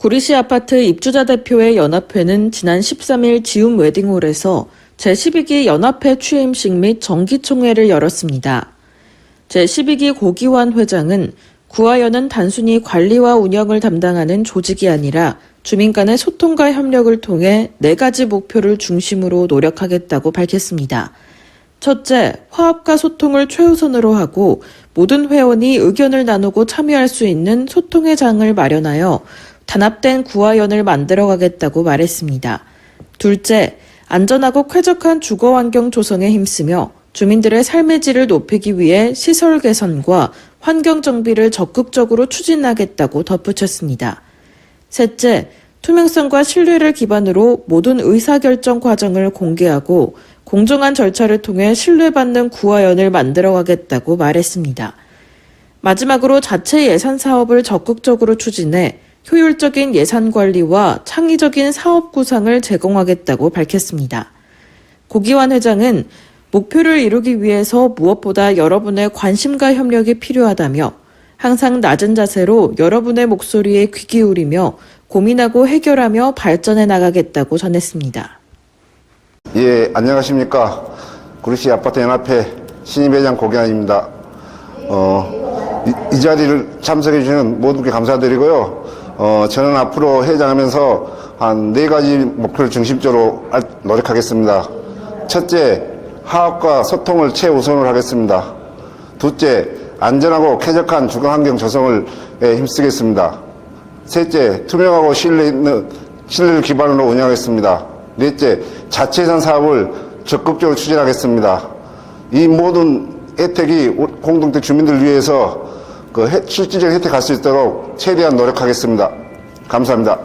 구리시 아파트 입주자 대표의 연합회는 지난 13일 지움 웨딩홀에서 제12기 연합회 취임식 및 정기총회를 열었습니다. 제12기 고기환 회장은 구하연은 단순히 관리와 운영을 담당하는 조직이 아니라 주민 간의 소통과 협력을 통해 네 가지 목표를 중심으로 노력하겠다고 밝혔습니다. 첫째, 화합과 소통을 최우선으로 하고 모든 회원이 의견을 나누고 참여할 수 있는 소통의 장을 마련하여 단합된 구하연을 만들어가겠다고 말했습니다. 둘째, 안전하고 쾌적한 주거 환경 조성에 힘쓰며 주민들의 삶의 질을 높이기 위해 시설 개선과 환경 정비를 적극적으로 추진하겠다고 덧붙였습니다. 셋째, 투명성과 신뢰를 기반으로 모든 의사결정 과정을 공개하고 공정한 절차를 통해 신뢰받는 구화연을 만들어가겠다고 말했습니다. 마지막으로 자체 예산 사업을 적극적으로 추진해 효율적인 예산 관리와 창의적인 사업 구상을 제공하겠다고 밝혔습니다. 고기환 회장은 목표를 이루기 위해서 무엇보다 여러분의 관심과 협력이 필요하다며 항상 낮은 자세로 여러분의 목소리에 귀 기울이며 고민하고 해결하며 발전해 나가겠다고 전했습니다. 예, 안녕하십니까. 구리시 아파트 연합회 신입회장 고기환입니다. 어, 이, 이 자리를 참석해 주시는 모든 분께 감사드리고요. 어, 저는 앞으로 회장하면서 한 네 가지 목표를 중심적으로 알- 노력하겠습니다. 첫째, 화합과 소통을 최우선으로 하겠습니다. 둘째, 안전하고 쾌적한 주거 환경 조성을 에 힘쓰겠습니다. 셋째, 투명하고 신뢰 있는, 신뢰를 기반으로 운영하겠습니다. 넷째, 자체예산 사업을 적극적으로 추진하겠습니다. 이 모든 혜택이 우- 공동체 주민들을 위해서 그 혜- 실질적인 혜택 갈 수 있도록 최대한 노력하겠습니다. 감사합니다.